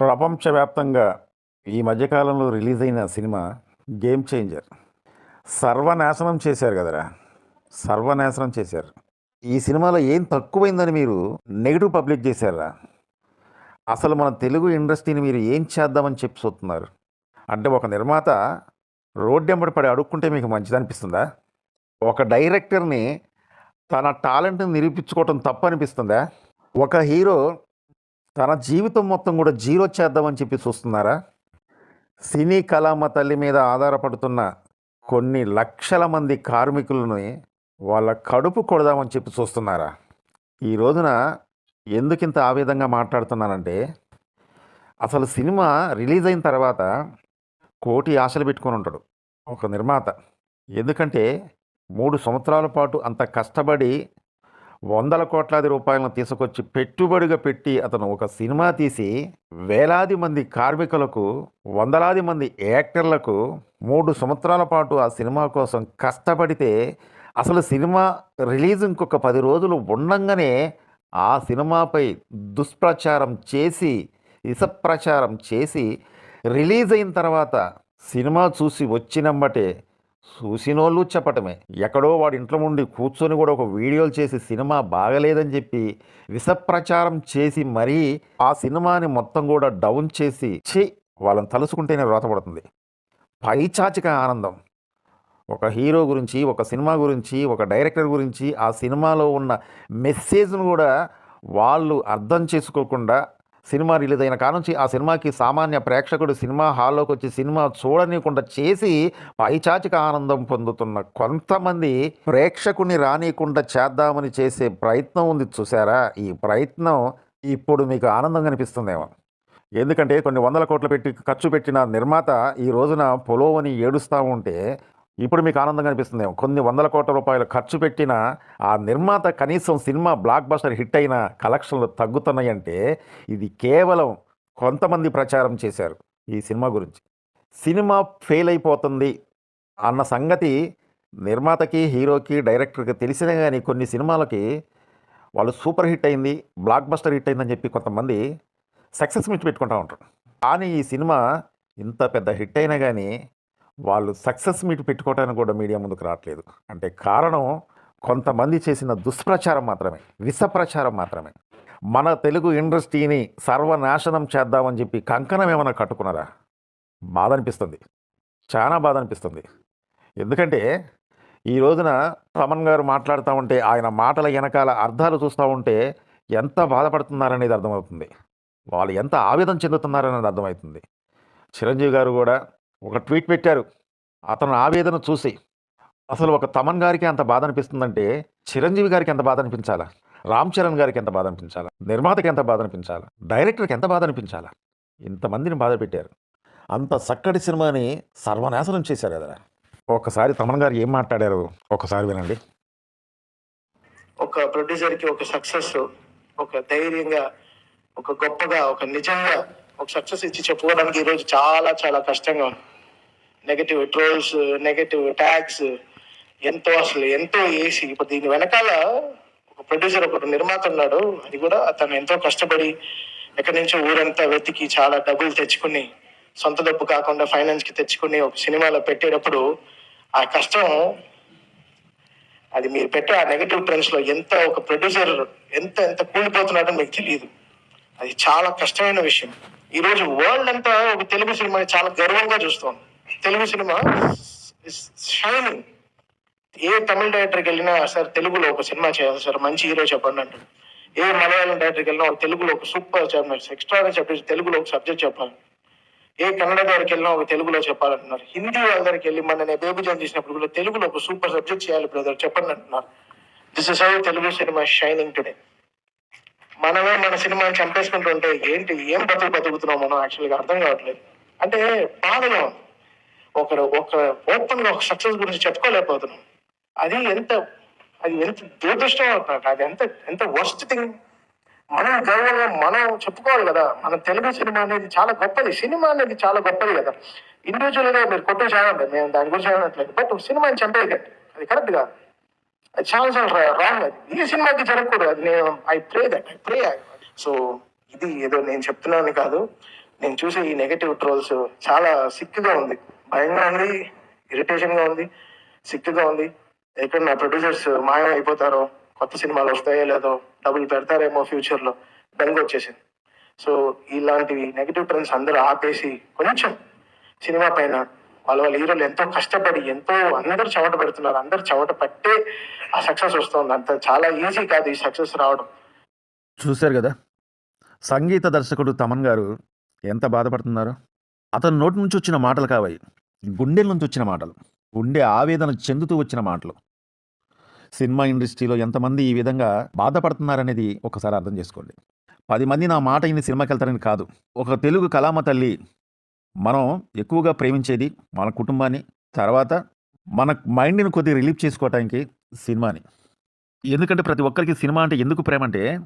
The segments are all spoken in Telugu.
ప్రపంచవ్యాప్తంగా ఈ మధ్యకాలంలో రిలీజ్ అయిన సినిమా గేమ్ చేంజర్ సర్వనాశనం చేశారు కదరా. సర్వనాశనం చేశారు. ఈ సినిమాలో ఏం తక్కువైందని మీరు నెగిటివ్ పబ్లిక్ చేశారా? అసలు మన తెలుగు ఇండస్ట్రీని మీరు ఏం చేద్దామని చెప్పి చూస్తున్నారు? అంటే ఒక నిర్మాత రోడ్డెంబడి పడి అడుక్కుంటే మీకు మంచిది అనిపిస్తుందా? ఒక డైరెక్టర్ని తన టాలెంట్ని నిరూపించుకోవటం తప్పు అనిపిస్తుందా? ఒక హీరో తన జీవితం మొత్తం కూడా జీరో చేద్దామని చెప్పి చూస్తున్నారా? సినీ కళామ తల్లి మీద ఆధారపడుతున్న కొన్ని లక్షల మంది కార్మికులని వాళ్ళ కడుపు కొడదామని చెప్పి చూస్తున్నారా? ఈ రోజున ఎందుకింత ఆ విధంగా మాట్లాడుతున్నానంటే అసలు సినిమా రిలీజ్ అయిన తర్వాత కోటి ఆశలు పెట్టుకొని ఉంటాడు ఒక నిర్మాత. ఎందుకంటే మూడు సంవత్సరాల పాటు అంత కష్టపడి వందల కోట్లాది రూపాయలను తీసుకొచ్చి పెట్టుబడిగా పెట్టి అతను ఒక సినిమా తీసి వేలాది మంది కార్మికులకు వందలాది మంది యాక్టర్లకు మూడు సంవత్సరాల పాటు ఆ సినిమా కోసం కష్టపడితే అసలు సినిమా రిలీజ్ ఇంకొక పది రోజులు ఉండంగానే ఆ సినిమాపై దుష్ప్రచారం చేసి ఇసప్రచారం చేసి రిలీజ్ అయిన తర్వాత సినిమా చూసి వచ్చినమ్మటే చూసినోళ్ళు చెప్పటమే. ఎక్కడో వాడి ఇంట్లో ఉండి కూర్చొని కూడా ఒక వీడియోలు చేసి సినిమా బాగలేదని చెప్పి విషప్రచారం చేసి మరీ ఆ సినిమాని మొత్తం కూడా డౌన్ చేసి ఛీ! వాళ్ళని తలుసుకుంటేనే రోతపడుతుంది పైచాచిక ఆనందం. ఒక హీరో గురించి ఒక సినిమా గురించి ఒక డైరెక్టర్ గురించి ఆ సినిమాలో ఉన్న మెసేజ్ను కూడా వాళ్ళు అర్థం చేసుకోకుండా సినిమా రిలీజ్ అయిన కానుంచి ఆ సినిమాకి సామాన్య ప్రేక్షకుడు సినిమా హాల్లోకి వచ్చి సినిమా చూడనీయకుండా చేసి పైచాచిక ఆనందం పొందుతున్న కొంతమంది ప్రేక్షకుని రానియకుండా చేద్దామని చేసే ప్రయత్నం ఉంది చూసారా ఈ ప్రయత్నం ఇప్పుడు మీకు ఆనందం కనిపిస్తుందేమో ఎందుకంటే కొన్ని వందల కోట్లు పెట్టి ఖర్చు పెట్టిన నిర్మాత ఈ రోజున పొలోవని ఏడుస్తూ ఉంటే ఇప్పుడు మీకు ఆనందంగా అనిపిస్తుంది. కొన్ని వందల కోట్ల రూపాయలు ఖర్చు పెట్టిన ఆ నిర్మాత కనీసం సినిమా బ్లాక్ బస్టర్ హిట్ అయిన కలెక్షన్లు తగ్గుతున్నాయంటే ఇది కేవలం కొంతమంది ప్రచారం చేశారు ఈ సినిమా గురించి. సినిమా ఫెయిల్ అయిపోతుంది అన్న సంగతి నిర్మాతకి హీరోకి డైరెక్టర్కి తెలిసినా కానీ కొన్ని సినిమాలకి వాళ్ళు సూపర్ హిట్ అయింది బ్లాక్ బస్టర్ హిట్ అయిందని చెప్పి కొంతమంది సక్సెస్ మీట్ పెట్టుకుంటూ ఉంటారు. కానీ ఈ సినిమా ఇంత పెద్ద హిట్ అయినా కానీ వాళ్ళు సక్సెస్ మీట్ పెట్టుకోవడానికి కూడా మీడియా ముందుకు రావట్లేదు. అంటే కారణం కొంతమంది చేసిన దుష్ప్రచారం మాత్రమే విషప్రచారం మాత్రమే. మన తెలుగు ఇండస్ట్రీని సర్వనాశనం చేద్దామని చెప్పి కంకణం ఏమైనా కట్టుకున్నారా? బాధ అనిపిస్తుంది చాలా బాధ అనిపిస్తుంది ఎందుకంటే ఈ రోజున తమన్ గారు మాట్లాడుతూ ఉంటే ఆయన మాటల వెనకాల అర్థాలు చూస్తూ ఉంటే ఎంత బాధపడుతున్నారనేది అర్థమవుతుంది. వాళ్ళు ఎంత ఆవేదన చెందుతున్నారనేది అర్థమవుతుంది. చిరంజీవి గారు కూడా ఒక ట్వీట్ పెట్టారు. అతను ఆవేదన చూసి అసలు ఒక తమన్ గారికి అంత బాధ అనిపిస్తుందంటే చిరంజీవి గారికి ఎంత బాధ అనిపించాలా రామ్ చరణ్ గారికి ఎంత బాధ అనిపించాలా నిర్మాతకి ఎంత బాధ అనిపించాలా డైరెక్టర్కి ఎంత బాధ అనిపించాలా ఇంతమందిని బాధ పెట్టారు. అంత చక్కటి సినిమాని సర్వనాశనం చేశారు కదా ఒకసారి తమన్ గారు ఏం మాట్లాడారు? ఒకసారి వినండి. ఒక ప్రొడ్యూసర్కి ఒక సక్సెస్ ఒక ధైర్యంగా ఒక గొప్పగా ఒక నిజంగా ఒక సక్సెస్ ఇచ్చి చెప్పుకోవడానికి ఈరోజు చాలా చాలా కష్టంగా ఉంది. నెగటివ్ ట్రోల్స్ నెగటివ్ ట్యాగ్స్ ఎంతో అసలు ఎంతో వేసి ఇప్పుడు దీని వెనకాల ఒక ప్రొడ్యూసర్ ఒకటి నిర్మాత ఉన్నాడు. అది కూడా అతను ఎంతో కష్టపడి ఎక్కడి నుంచో ఊరంతా వెతికి చాలా డబ్బులు తెచ్చుకుని సొంత డబ్బు కాకుండా ఫైనాన్స్కి తెచ్చుకుని ఒక సినిమాలో పెట్టేటప్పుడు ఆ కష్టం అది మీరు పెట్టే ఆ నెగటివ్ ట్రెండ్స్లో ఎంత ఒక ప్రొడ్యూసర్ ఎంత ఎంత కూలిపోతున్నాడో మీకు తెలియదు. అది చాలా కష్టమైన విషయం. ఈ రోజు వరల్డ్ అంతా ఒక తెలుగు సినిమాని చాలా గర్వంగా చూస్తాం తెలుగు సినిమా షైనింగ్ ఏ తమిళ డైరెక్టర్కి వెళ్ళినా సార్ తెలుగులో ఒక సినిమా చేయాలి సార్ మంచి హీరో చెప్పండి అంటారు ఏ మలయాళం డైరెక్టర్కి వెళ్ళినా ఒక తెలుగులో ఒక సూపర్ చెప్పాలి ఎక్స్ట్రా చెప్పేసి తెలుగులో ఒక సబ్జెక్ట్ చెప్పాలి. ఏ కన్నడ దగ్గరికి వెళ్ళినా ఒక తెలుగులో చెప్పాలంటున్నారు. హిందీ వాళ్ళ దగ్గరికి వెళ్ళి మన నేను బేబీ జాన్ చేసినప్పుడు కూడా తెలుగులో ఒక సూపర్ సబ్జెక్ట్ చేయాలి బ్రదర్ చెప్పండి అంటున్నారు. This is how Telugu cinema shining today మనమే మన సినిమాని చంపేసుకుంటుంటే ఏంటి ఏం బతుకు బతుకుతున్నాం మనం యాక్చువల్గా అర్థం కావట్లేదు. అంటే బాధగా ఉంది. ఒకరు ఒక ఓపెన్గా ఒక సక్సెస్ గురించి చెప్పుకోలేకపోతున్నాం. అది ఎంత అది ఎంత దురదృష్టం అవుతుంది అది ఎంత ఎంత వర్స్ట్ థింగ్ మనం గర్వంగా మనం చెప్పుకోవాలి కదా. మన తెలుగు సినిమా అనేది చాలా గొప్పది. సినిమా అనేది చాలా గొప్పది కదా. ఇండివిజువల్గా మీరు కొట్టే చేయాలంటే మేము దాని గురించి అనట్లేదు బట్ సినిమాని చంపేయకండి. అది కరెక్ట్ కాదు అది చాలా చాలా రాంగ్ అది. ఈ సినిమాకి జరగకూడదు. అది నేను I pray that I pray so ఇది ఏదో నేను చెప్తున్నాను కాదు. నేను చూసే ఈ నెగటివ్ ట్రోల్స్ చాలా సిక్గా ఉంది. భయంగా ఉంది ఇరిటేషన్గా ఉంది సిక్గా ఉంది. ఎక్కడ నా ప్రొడ్యూసర్స్ మాయం అయిపోతారో కొత్త సినిమాలు వస్తాయో లేదో డబ్బులు పెడతారేమో ఫ్యూచర్లో బెంగ వచ్చేసింది. సో ఇలాంటివి నెగిటివ్ ట్రెండ్స్ అందరూ ఆపేసి కొంచెం సినిమా పైన వాళ్ళ వాళ్ళ హీరోలు ఎంతో కష్టపడి ఎంతో అందరూ చెమట పెడుతున్నారు. అందరు చెమట పట్టే ఆ సక్సెస్ వస్తుంది. అంత చాలా ఈజీ కాదు ఈ సక్సెస్ రావడం. చూశారు కదా? సంగీత దర్శకుడు తమన్ గారు ఎంత బాధపడుతున్నారు? అతని నోటి నుంచి వచ్చిన మాటలు కావాయి గుండెల నుంచి వచ్చిన మాటలు. గుండె ఆవేదన చెందుతూ వచ్చిన మాటలు. సినిమా ఇండస్ట్రీలో ఎంతమంది ఈ విధంగా బాధపడుతున్నారనేది ఒకసారి అర్థం చేసుకోండి. పది మంది నా మాట ఇన్ని సినిమాకి వెళ్తారని కాదు. ఒక తెలుగు కళామ తల్లి మనం ఎక్కువగా ప్రేమించేది మన కుటుంబాన్ని తర్వాత మన మైండ్ని కొద్దిగా రిలీఫ్ చేసుకోవటానికి సినిమాని. ఎందుకంటే ప్రతి ఒక్కరికి సినిమా అంటే ఎందుకు ప్రేమ అంటే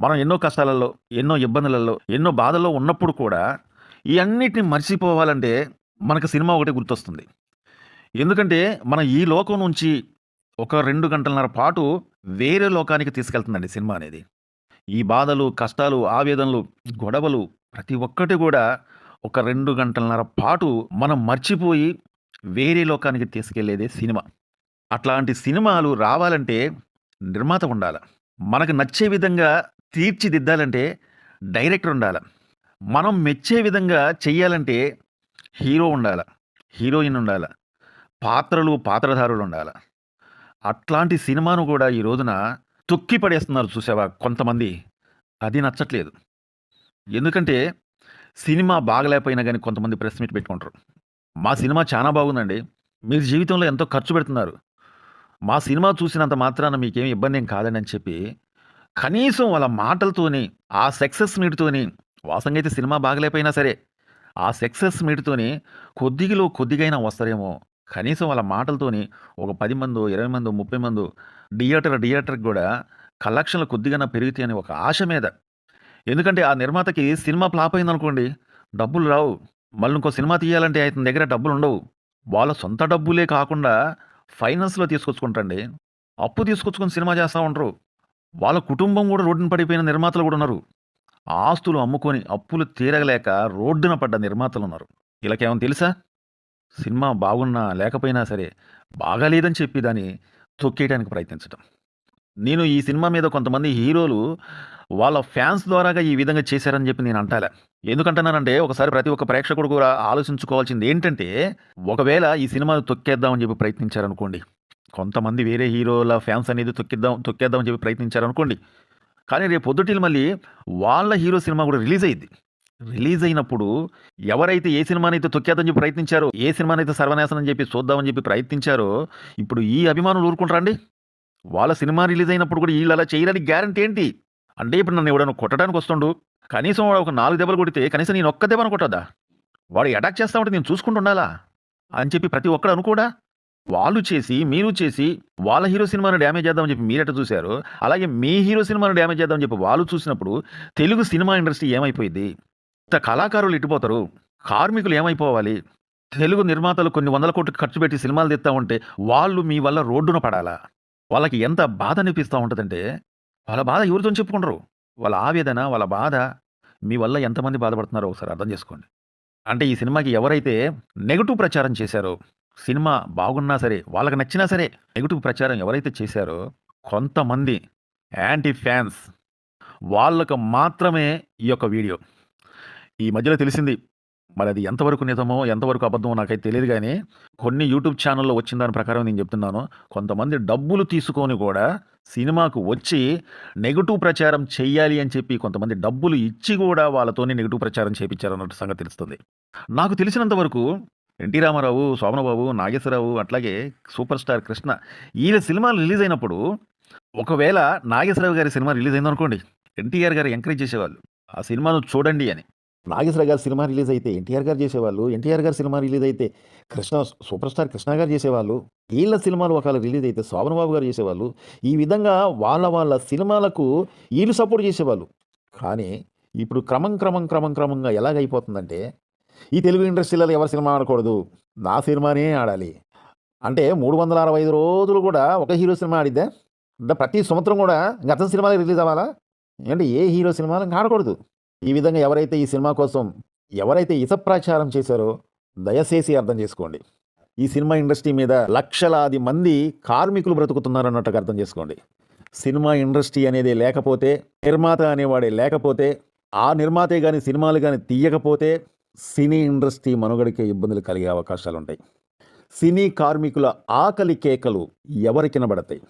మనం ఎన్నో కష్టాలలో ఎన్నో ఇబ్బందులలో ఎన్నో బాధల్లో ఉన్నప్పుడు కూడా ఈ అన్నిటిని మర్చిపోవాలంటే మనకు సినిమా ఒకటి గుర్తొస్తుంది. ఎందుకంటే మనం ఈ లోకం నుంచి ఒక రెండు గంటలన్నర పాటు వేరే లోకానికి తీసుకెళ్తుందండి సినిమా అనేది. ఈ బాధలు కష్టాలు ఆవేదనలు గొడవలు ప్రతి ఒక్కటి కూడా ఒక రెండు గంటలన్నర పాటు మనం మర్చిపోయి వేరే లోకానికి తీసుకెళ్ళేదే సినిమా. అట్లాంటి సినిమాలు రావాలంటే నిర్మాత ఉండాలి. మనకు నచ్చే విధంగా తీర్చిదిద్దాలంటే డైరెక్టర్ ఉండాలి. మనం మెచ్చే విధంగా చెయ్యాలంటే హీరో ఉండాలి హీరోయిన్ ఉండాలి పాత్రలు పాత్రధారులు ఉండాలి. అట్లాంటి సినిమాను కూడా ఈ రోజున తొక్కి పడేస్తున్నారు చూసావా కొంతమంది. అది నచ్చట్లేదు. ఎందుకంటే సినిమా బాగలేకపోయినా కానీ కొంతమంది ప్రెస్ మీట్ పెట్టుకుంటారు. మా సినిమా చాలా బాగుందండి. మీరు జీవితంలో ఎంతో ఖర్చు పెడుతున్నారు. మా సినిమా చూసినంత మాత్రాన మీకేం ఇబ్బంది ఏం కాదని అని చెప్పి కనీసం వాళ్ళ మాటలతోని ఆ సక్సెస్ మీట్తోని వాసంగా అయితే సినిమా బాగలేకపోయినా సరే ఆ సక్సెస్ మీట్తోని కొద్దిగిలో కొద్దిగైనా వస్తారేమో. కనీసం వాళ్ళ మాటలతోని ఒక పది మందో ఇరవై మందో ముప్పై మందో థియేటర్ థియేటర్కి కూడా కలెక్షన్లు కొద్దిగా పెరుగుతాయి అని ఒక ఆశ మీద. ఎందుకంటే ఆ నిర్మాతకి సినిమా ఫ్లాప్ అయిందనుకోండి డబ్బులు రావు. మళ్ళీ ఇంకో సినిమా తీయాలంటే అతని దగ్గర డబ్బులు ఉండవు. వాళ్ళ సొంత డబ్బులే కాకుండా ఫైనాన్స్లో తీసుకొచ్చుకుంటండి అప్పు తీసుకొచ్చుకొని సినిమా చేస్తూ ఉంటారు. వాళ్ళ కుటుంబం కూడా రోడ్డున పడిపోయిన నిర్మాతలు కూడా ఉన్నారు. ఆస్తులు అమ్ముకొని అప్పులు తీరగలేక రోడ్డున పడ్డ నిర్మాతలు ఉన్నారు వీళ్ళకేమో తెలుసా? సినిమా బాగున్నా లేకపోయినా సరే బాగాలేదని చెప్పి దాన్ని తొక్కేయడానికి ప్రయత్నించడం నేను ఈ సినిమా మీద కొంతమంది హీరోలు వాళ్ళ ఫ్యాన్స్ ద్వారాగా ఈ విధంగా చేశారని చెప్పి నేను అంటాలే. ఎందుకంటున్నానంటే ఒకసారి ప్రతి ఒక్క ప్రేక్షకుడు కూడా ఆలోచించుకోవాల్సింది ఏంటంటే ఒకవేళ ఈ సినిమాను తొక్కేద్దామని చెప్పి ప్రయత్నించారనుకోండి కొంతమంది వేరే హీరోల ఫ్యాన్స్ అనేది తొక్కిద్దాం తొక్కేద్దామని చెప్పి ప్రయత్నించారనుకోండి కానీ రేపు పొద్దుటి మళ్ళీ వాళ్ళ హీరో సినిమా కూడా రిలీజ్ అయ్యింది రిలీజ్ అయినప్పుడు ఎవరైతే ఏ సినిమానైతే తొక్కేదని చెప్పి ప్రయత్నించారో ఏ సినిమానైతే సర్వనాశనం చెప్పి చూద్దామని చెప్పి ప్రయత్నించారో ఇప్పుడు ఈ అభిమానులు ఊరుకుంటారండి వాళ్ళ సినిమా రిలీజ్ అయినప్పుడు కూడా వీళ్ళు అలా చేయడానికి గ్యారంటీ ఏంటి? అంటే ఇప్పుడు నన్ను ఎవడైనా కొట్టడానికి వస్తుండు కనీసం వాడు ఒక నాలుగు దెబ్బలు కొడితే కనీసం నేను ఒక్క దెబ్బను కొట్టదా వాడు అటాక్ చేస్తా ఉంటే నేను చూసుకుంటుండాలా అని చెప్పి ప్రతి ఒక్కడు అనుకోడా? వాళ్ళు చేసి మీరు చేసి వాళ్ళ హీరో సినిమాను డ్యామేజ్ చేద్దామని చెప్పి మీరెట చూశారు? అలాగే మీ హీరో సినిమాను డ్యామేజ్ చేద్దామని చెప్పి వాళ్ళు చూసినప్పుడు తెలుగు సినిమా ఇండస్ట్రీ ఏమైపోయింది ఇంత కళాకారులు ఇటుపోతారు. కార్మికులు ఏమైపోవాలి? తెలుగు నిర్మాతలు కొన్ని వందల కోట్లు ఖర్చు పెట్టి సినిమాలు తెస్తా ఉంటే వాళ్ళు మీ వల్ల రోడ్డున పడాలా? వాళ్ళకి ఎంత బాధ అనిపిస్తూ ఉంటుందంటే వాళ్ళ బాధ ఎవరితో చెప్పుకుంటారు? వాళ్ళ ఆవేదన వాళ్ళ బాధ మీ వల్ల ఎంతమంది బాధపడుతున్నారో ఒకసారి అర్థం చేసుకోండి. అంటే ఈ సినిమాకి ఎవరైతే నెగటివ్ ప్రచారం చేశారో సినిమా బాగున్నా సరే వాళ్ళకి నచ్చినా సరే నెగిటివ్ ప్రచారం ఎవరైతే చేశారో కొంతమంది యాంటీ ఫ్యాన్స్ వాళ్ళకు మాత్రమే ఈ యొక్క వీడియో. ఈ మధ్యలో తెలిసింది మరి అది ఎంతవరకు నిజమో ఎంతవరకు అబద్ధమో నాకైతే తెలియదు కానీ కొన్ని యూట్యూబ్ ఛానల్లో వచ్చిన దాని ప్రకారం నేను చెప్తున్నాను. కొంతమంది డబ్బులు తీసుకొని కూడా సినిమాకు వచ్చి నెగటివ్ ప్రచారం చెయ్యాలి అని చెప్పి కొంతమంది డబ్బులు ఇచ్చి కూడా వాళ్ళతోనే నెగిటివ్ ప్రచారం చేయించారన్నట్టు సంగతి తెలుస్తుంది. నాకు తెలిసినంత వరకు ఎన్టీ రామారావు శోభనబాబు నాగేశ్వరరావు అట్లాగే సూపర్ స్టార్ కృష్ణ వీళ్ళ సినిమాలు రిలీజ్ అయినప్పుడు ఒకవేళ నాగేశ్వరరావు గారి సినిమా రిలీజ్ అయిందనుకోండి ఎన్టీఆర్ గారు ఎంకరేజ్ చేసేవాళ్ళు. ఆ సినిమాను చూడండి అని. నాగేశ్వర గారి సినిమా రిలీజ్ అయితే ఎన్టీఆర్ గారు చేసేవాళ్ళు ఎన్టీఆర్ గారి సినిమా రిలీజ్ అయితే కృష్ణ సూపర్ స్టార్ కృష్ణ గారు చేసేవాళ్ళు వీళ్ళ సినిమాలు ఒకవేళ రిలీజ్ అయితే శోభనబాబు గారు చేసేవాళ్ళు ఈ విధంగా వాళ్ళ వాళ్ళ సినిమాలకు వీళ్ళు సపోర్ట్ చేసేవాళ్ళు. కానీ ఇప్పుడు క్రమం క్రమం క్రమం క్రమంగా ఎలాగైపోతుందంటే ఈ తెలుగు ఇండస్ట్రీలో ఎవరి సినిమా ఆడకూడదు? నా సినిమానే ఆడాలి. అంటే మూడు వందల అరవై ఐదు రోజులు కూడా ఒక హీరో సినిమా ఆడిద్దా? అంటే ప్రతి సంవత్సరం కూడా గత సినిమాలు రిలీజ్ అవ్వాలా? అంటే ఏ హీరో సినిమాలు ఇంకా ఆడకూడదు? ఈ విధంగా ఎవరైతే ఈ సినిమా కోసం ఎవరైతే ఇసప్రచారం చేశారో దయచేసి అర్థం చేసుకోండి. ఈ సినిమా ఇండస్ట్రీ మీద లక్షలాది మంది కార్మికులు బ్రతుకుతున్నారన్నట్టుగా అర్థం చేసుకోండి. సినిమా ఇండస్ట్రీ అనేది లేకపోతే నిర్మాత అనేవాడే లేకపోతే ఆ నిర్మాతే కానీ సినిమాలు కానీ తీయకపోతే సినీ ఇండస్ట్రీ మనుగడకే ఇబ్బందులు కలిగే అవకాశాలు ఉంటాయి సినీ కార్మికుల ఆకలి కేకలు ఎవరికి కనబడతాయి